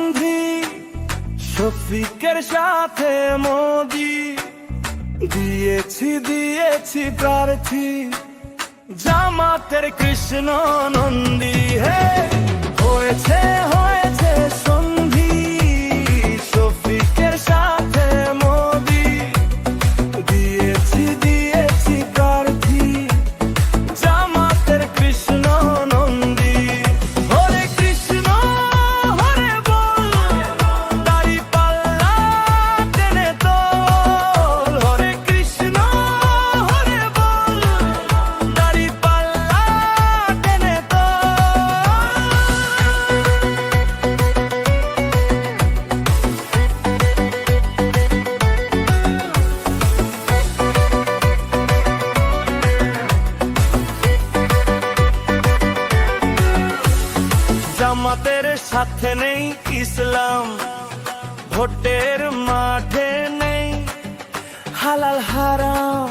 সন্ধি শফিকের সাথে মোদি। দিয়েছি দিয়েছি প্রার্থী জামাতের কৃষ্ণ নন্দী হে হয়েছে জামাতের সাথে নেই ইসলাম। ভোটের মাঠে নেই। হালাল হারাম।